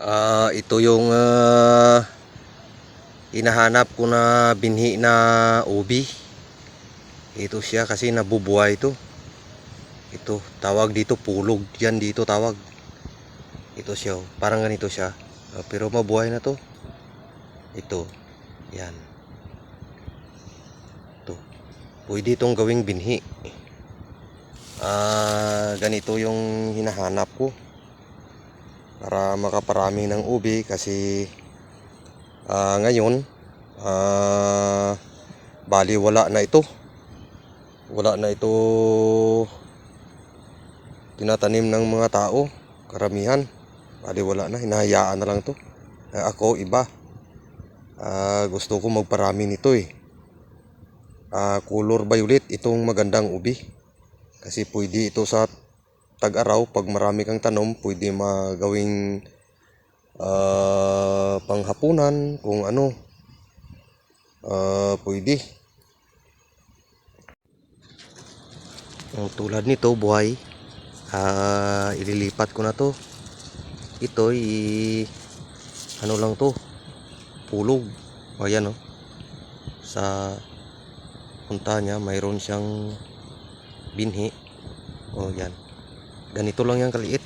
Ah, ito yung ah, hinahanap ko na binhi na ubi. Ito siya kasi nabubuhay ito. Ito, tawag dito pulog. Yan dito tawag. Ito siya, oh. parang ganito siya. Ah, pero mabuhay na to. Ito, yan. Ito. Pwede itong gawing binhi. Ah, ganito yung hinahanap ko para makaparami ng ubi kasi ah, ngayon ah, bali wala na ito. Wala na ito tinatanim ng mga tao karamihan. Bali wala na hinahayaan na lang to. Eh, ako iba. Ah, gusto ko magparami nito eh. Ah, color violet itong magandang ubi. Kasi pwede ito sa tag-araw, pag marami kang tanom, pwede magawing ah, panghapunan, kung ano. Ah, pwede. Ang tulad nito, buhay. Ah, ililipat ko na to. Ito, i ano lang to, pulog. O yan oh. Sa punta niya, mayroon siyang binhi. O yan. Ganito lang yan kaliit.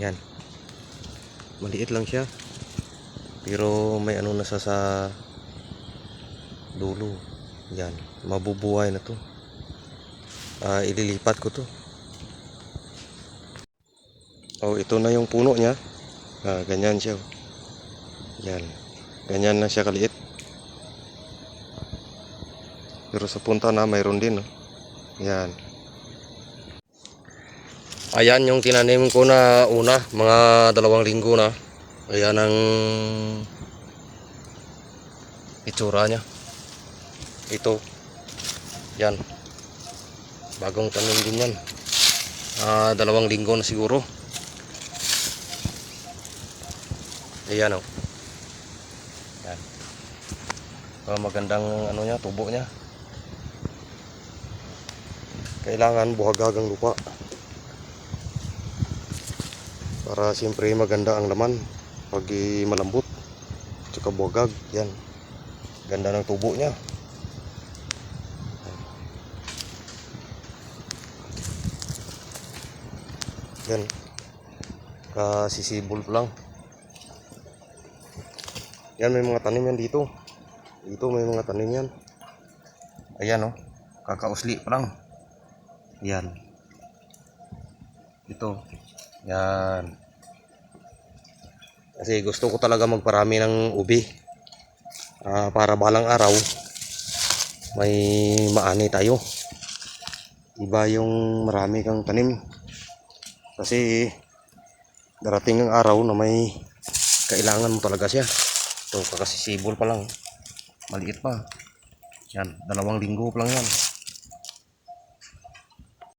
Yan. Maliit lang siya. Pero may ano na sa sa dulo. Yan. Mabubuhay na to. Ah, ililipat ko to. Oh, ito na yung puno niya. Ah, ganyan siya. Yan. Ganyan na siya kaliit. Pero sa punta na mayroon din. Oh. Yan. Ayan yung tinanim ko na una, mga dalawang linggo na. Ayan ang itsura niya. Ito. Yan. Bagong tanim din yan. Ah, dalawang linggo na siguro. Ayan oh. Yan. Ah, magandang ano niya, tubo niya. Kailangan buhagagang lupa para siyempre maganda ang laman pag malambot tsaka buwagag yan. Ganda ng tubo niya. Yan. Kasisibol lang. Yan may mga tanim yan dito. Dito may mga tanim yan. Ayan oh. Kakausli pa lang. Yan. Ito yan. Kasi gusto ko talaga magparami ng ubi. Ah, para balang araw may maani tayo. Iba yung marami kang tanim. Kasi darating ang araw na may kailangan mo talaga siya. Ito kakasisibol pa lang. Maliit pa. Yan, dalawang linggo pa lang yan.